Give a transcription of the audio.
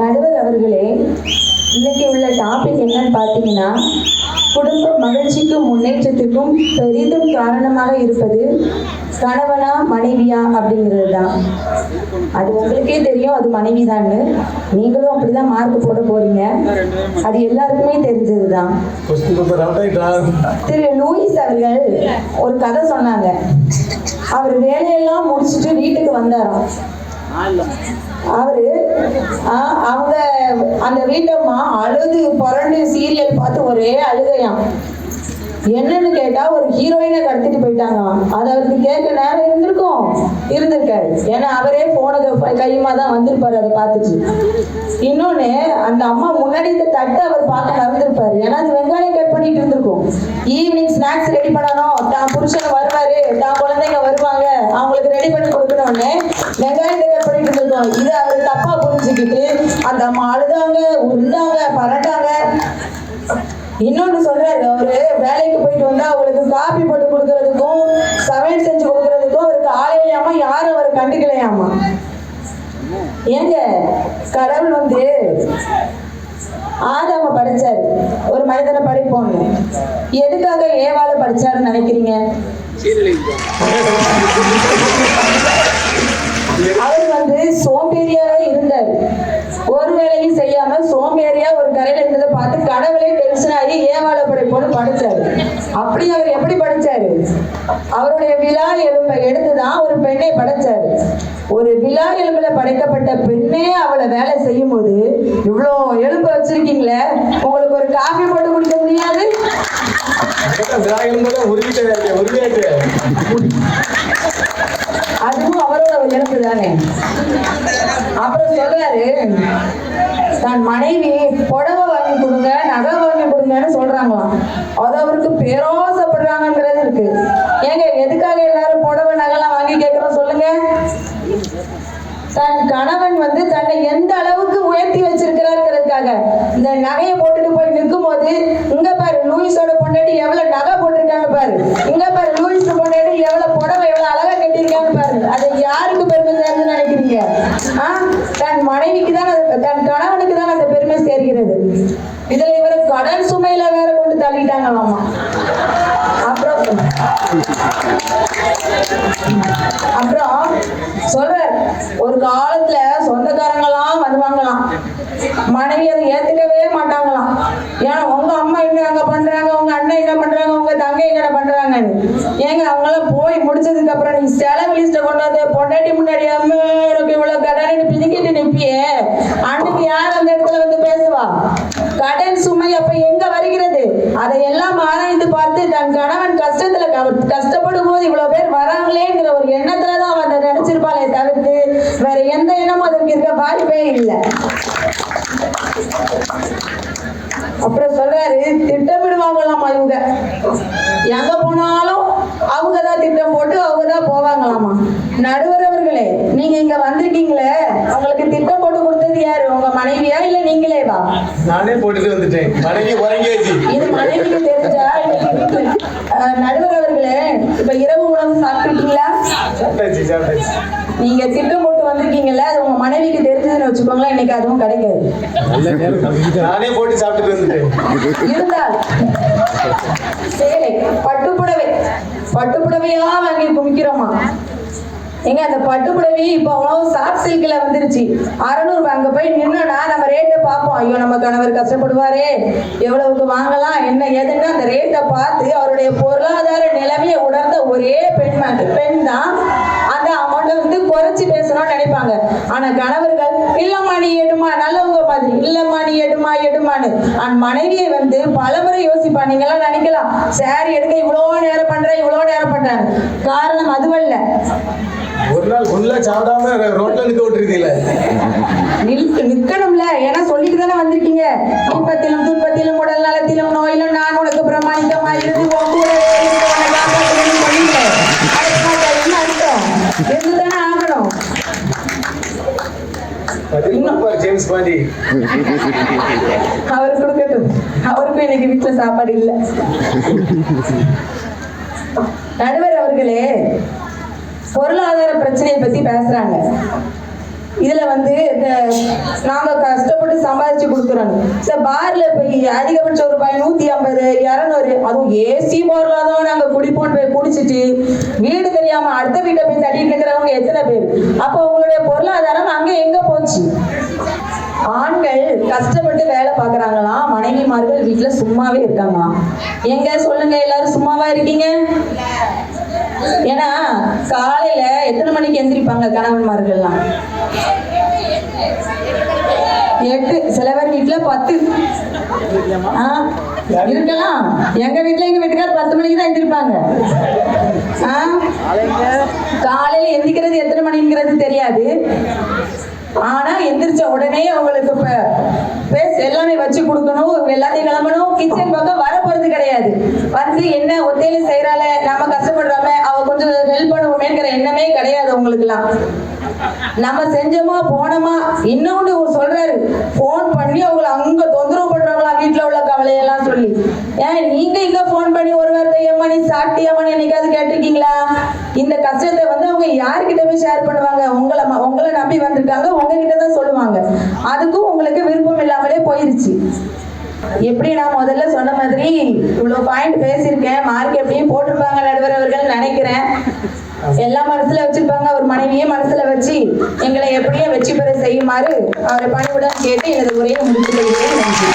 நடுவர் அவர்களே இன்னைக்கு உள்ள டாபிக் என்னன்னு பார்த்தீங்கன்னா குடும்ப மகிழ்ச்சிக்கும் முன்னேற்றத்துக்கும் பெரிதும் காரணமாக இருப்பது கணவனா மனைவியா அப்படிங்கிறது தான் அது உங்களுக்கே தெரியும் அது மனைவி நீங்களும் அப்படிதான் மார்க் போட போறீங்க. அது எல்லாருக்குமே தெரிஞ்சது தான் திரு லூயிஸ் அவர்கள் ஒரு கதை சொன்னாங்க. அவர் வேலையெல்லாம் முடிச்சுட்டு வீட்டுக்கு வந்தாராம். அவரு ஆ, அவங்க அந்த வீட்டம்மா அழுது புரண்டு சீரியல் பார்த்து ஒரே அழுகையாம். என்னன்னு கேட்டா ஒரு ஹீரோயினை கடத்திட்டு போயிட்டாங்க அது அவருக்கு கேட்க நேரம் இருந்திருக்கும் இருந்திருக்காரு ஏன்னா அவரே போனது கையுமா தான் வந்திருப்பாரு அதை பார்த்துட்டு. இன்னொன்னு அந்த அம்மா முன்னாடி இந்த தட்டை அவர் பார்க்க நடந்திருப்பாரு ஏன்னா அது வெங்காயம் கட் பண்ணிட்டு இருந்திருக்கும். ஈவினிங் ஸ்நாக்ஸ் ரெடி பண்ணணும். தான் புருஷன் வருவாரு. தான் குழந்தைங்க வருவாங்க. அவங்களுக்கு ரெடி பண்ணி கொடுக்கணும்னு வெங்காயத்தை கட் பண்ணிட்டு இருந்திருக்கோம் இதை அவர் தப்பா புரிஞ்சுக்கிட்டு அந்த அம்மா அழுதாங்க உருண்டாங்க பரட்டாங்க இன்னொன்னு சொல்றாரு அவரு வேலைக்கு போயிட்டு வந்தா அவளுக்கு காபி போட்டு கொடுக்கறதுக்கும் சமையல் செஞ்சு கொடுக்கறதுக்கும் அவருக்கு ஆளையாம யாரும் அவரை கண்டுக்கலையாமா? ஏங்க கடவுள் வந்து ஆதாம படிச்சாரு. ஒரு மனிதனை படிப்போம் எதுக்காக ஏவாள படிச்சாருன்னு நினைக்கிறீங்க அவர் வந்து சோம்பேறியாவே இருந்தார் ஒரு வேலையும் செய்யாம சோம்பேறியா ஒரு கரையில இருந்ததை பார்த்து கடவுளே டென்ஷன் ஆகி ஏவாள படைப்போன்னு படிச்சாரு அப்படி அவர் எப்படி படிச்சாரு அவருடைய விழா எலும்பை எடுத்துதான் ஒரு பெண்ணை படைச்சாரு. ஒரு விழா எலும்புல படைக்கப்பட்ட பெண்ணே அவளை வேலை செய்யும் போது இவ்வளோ எலும்பு வச்சிருக்கீங்களே உங்களுக்கு ஒரு காஃபி போட்டு குடிக்க முடியாது? அதுவும் அவரோட இழப்பு தானே. அப்புறம் சொல்றாரு தன் மனைவி புடவை வாங்கி கொடுங்க நகை வாங்கி கொடுங்கன்னு சொல்றாங்களாம் அது அவருக்கு பேரோசப்படுறாங்கன்றது இருக்கு ஏங்க எதுக்காக எல்லாரும் புடவை நகைலாம் வாங்கி கேட்கிறோம் சொல்லுங்க தன் கணவன் வந்து தன்னை எந்த உயர்த்தி வச்சிருக்கிறாருங்கிறதுக்காக. இந்த நகையை போட்டுட்டு போய் நிற்கும் போது இங்க பாரு லூயிஸோட பொண்டாட்டி எவ்வளவு நகை போட்டிருக்காங்க பாரு. இங்க பாரு லூயிஸ் பொண்டாட்டி எவ்வளவு புடவை எவ்வளவு அழகா கட்டியிருக்காங்க பாரு. அது யாருக்கு பெருமை சேர்ந்து நினைக்கிறீங்க? ஆஹ் தன் மனைவிக்கு தான் தன் கணவனுக்கு தான் அந்த பெருமை சேர்கிறது. இதுல இவர் கடன் சுமையில வேற கொண்டு தள்ளிட்டாங்களாமா? அப்புறம் அப்புறம் சொல்றார் ஒரு காலத்துல சொந்தக்காரங்க எல்லாம் வருவாங்களாம். மனைவி அதை ஏத்துக்கவே மாட்டாங்களாம். ஏன்னா உங்க அம்மா என்ன அங்க பண்றாங்க உங்க அண்ணன் என்ன பண்றாங்க உங்க தங்கை என்ன பண்றாங்கன்னு. ஏங்க அவங்களாம் போய் முடிச்சதுக்கு அப்புறம் நீ செலவு லிஸ்ட கொண்டு வந்து பொண்டாட்டி முன்னாடி அம்மா எனக்கு இவ்வளவு கடனை பிதுக்கிட்டு நிப்பியே? அன்னைக்கு யார் அந்த இடத்துல வந்து பேசுவா? கடன் சுமை அப்ப எங்க வருகிறது? அதையெல்லாம் ஆராய்ந்து பார்த்து தன் கணவன் கஷ்டத்துல க- கஷ்டப்படும் போது இவ்வளவு பேர் வராங்களேங்கிற ஒரு எண்ணத்துல தான் அவன் நினைச்சிருப்பாளே தவிர்த்து வேற எந்த எண்ணமும் அதற்கு இருக்க வாய்ப்பே இல்லை. அப்புறம் சொல்றாரு திட்டமிடுவாங்களாமா இவங்க எங்க போனாலும் அவங்க தான் திட்டம் போட்டு அவங்க தான் போவாங்களாமா? நடுவர் அவர்களே நீங்க இங்க வந்திருக்கீங்களே அவங்களுக்கு திட்டம் போட்டு கொடுத்தது யாரு உங்க மனைவியா இல்ல நீங்களே வா? நானே போட்டுட்டு வந்துட்டேன். மனைவி உறங்கியாச்சு. இது மனைவிக்கு தெரிஞ்சா நடுவர் அவர்களே இப்ப இரவு உணவு சாப்பிட்டுட்டீங்களா சாப்பிட்டாச்சு சாப்பிட்டாச்சு. நீங்க திட்டம் போட்டு வந்திருக்கீங்கல்ல அது உங்க மனைவிக்கு தெரிஞ்சதுன்னு வச்சுக்கோங்களேன் இன்னைக்கு அதுவும் கிடைக்காது. நானே போட்டு சாப்பிட்டுட்டு வந்துட்டேன். இருந்தால் சேலை பட்டுப்புடவை பட்டுப்புடவையா வாங்கி குமிக்கிறோமா? எங்க அந்த பட்டுப்புடவை இப்போ அவ்வளவு சாஃப்ட் சில்க்ல வந்துருச்சு. அறநூறு அங்க போய் நின்னோம்னா நம்ம ரேட்டை பார்ப்போம். ஐயோ நம்ம கணவர் கஷ்டப்படுவாரே. எவ்வளவுக்கு வாங்கலாம் என்ன ஏதுன்னு அந்த ரேட்டை பார்த்து அவருடைய பொருளாதார நிலைமையை உணர்ந்த ஒரே பெண் பெண் தான் வந்து குறைச்சி பேசணும்னு நினைப்பாங்க. ஆனா கணவர்கள் இல்லம்மா நீ எடுமா நல்லவங்க மாதிரி. இல்லம்மா நீ எடுமா எடுமான்னு அந்த மனைவியை வந்து பலமுறை யோசிப்பா நீங்க எல்லாம் நினைக்கலாம் சாரி எடுக்க இவ்வளோ நேரம் பண்றேன் இவ்வளோ நேரம் பண்றேன் காரணம் அதுவல்ல. ஒரு நாள் ஃபுல்லா சாப்பிடாம ரோட்ல நிக்க விட்டுருக்கீங்கள. நில் நிக்கணும்ல. ஏன்னா சொல்லிட்டு தானே வந்திருக்கீங்க. இன்பத்திலும் துன்பத்திலும் உடல் நலத்திலும் நோயிலும் நான் உனக்கு பிரமாணிக்கமா ஜேம்ஸ் பாண்டி. அவர் கொடுக்கட்டும். அவருக்கும் இன்னைக்கு வீட்டுல சாப்பாடு இல்ல. நடுவர் அவர்களே பொருளாதார பிரச்சனையை பத்தி பேசுறாங்க. இதுல வந்து இந்த நாங்க கஷ்டப்பட்டு சம்பாதிச்சு கொடுக்குறோம். சார் பார்ல போய் அதிகபட்சம் ஒரு ரூபாய் நூத்தி ஐம்பது இரநூறு அதுவும் ஏசி பார்ல தான் நாங்க குடிப்போம் போய் குடிச்சிட்டு வீடு தெரியாம அடுத்த வீட்டை போய் தட்டிட்டு இருக்கிறவங்க எத்தனை பேர்? அப்போ உங்களுடைய பொருளாதாரம் அங்க எங்க போச்சு? ஆண்கள் கஷ்டப்பட்டு வேலை பார்க்கறாங்களாம் மனைவிமார்கள் வீட்டுல சும்மாவே இருக்காங்களாம் எங்க சொல்லுங்க எல்லாரும் சும்மாவா இருக்கீங்க? ஏன்னா காலையில எத்தனை மணிக்கு எந்திரிப்பாங்க கணவன்மார்கள்லாம்? எட்டு. சில பேர் வீட்டுல பத்து. ஆ, இருக்கலாம். எங்க வீட்டுல எங்க வீட்டுக்கார் பத்து மணிக்கு தான் எந்திரிப்பாங்க. ஆ, காலையில எந்திரிக்கிறது எத்தனை மணிங்கிறது தெரியாது. ஆனா எந்திரிச்ச உடனே அவங்களுக்கு இப்ப பேஸ் எல்லாமே வச்சு கொடுக்கணும். எல்லாத்தையும் கிளம்பணும். கிச்சன் பக்கம் வர போறது கிடையாது. வந்து என்ன ஒத்தையில செய்யறால நம்ம கஷ்டப்படுறோமே அவ கொஞ்சம் ஹெல்ப் பண்ணுவோமேங்கிற எண்ணமே கிடையாது உங்களுக்குலாம் நம்ம செஞ்சோமா போனோமா இன்னொன்று சொல்றாரு ஃபோன் பண்ணி அவங்கள அங்க தொந்தரவு பண்றாங்களா வீட்டுல உள்ள கவலையெல்லாம் சொல்லி. ஏன் நீங்க இங்க ஃபோன் பண்ணி ஒரு வார்த்தை ஏமா நீ சாப்பிட்டியம்மா என்னைக்காவது கேட்டிருக்கீங்களா? இந்த கஷ்டத்தை வந்து அவங்க யார்கிட்ட போய் ஷேர் பண்ணுவாங்க? உங்களை உங்களை நம்பி வந்திருக்காங்க உங்ககிட்ட தான் சொல்லுவாங்க. அதுக்கும் உங்களுக்கு விருப்பம் இல்லாமலே போயிருச்சு. எப்படி நான் முதல்ல சொன்ன மாதிரி இவ்வளவு பாயிண்ட் பேசியிருக்கேன் மார்க் எப்படியும் போட்டிருப்பாங்க நடுவர் அவர்கள் நினைக்கிறேன். எல்லாம் மனசுல வச்சிருப்பாங்க அவர் மனைவியே மனசுல வச்சு எங்களை எப்படியே வெற்றி பெற செய்யுமாறு அவரை பணிவுடன் கேட்டு எனது உரையை முடித்துக் கொள்கிறேன். நன்றி.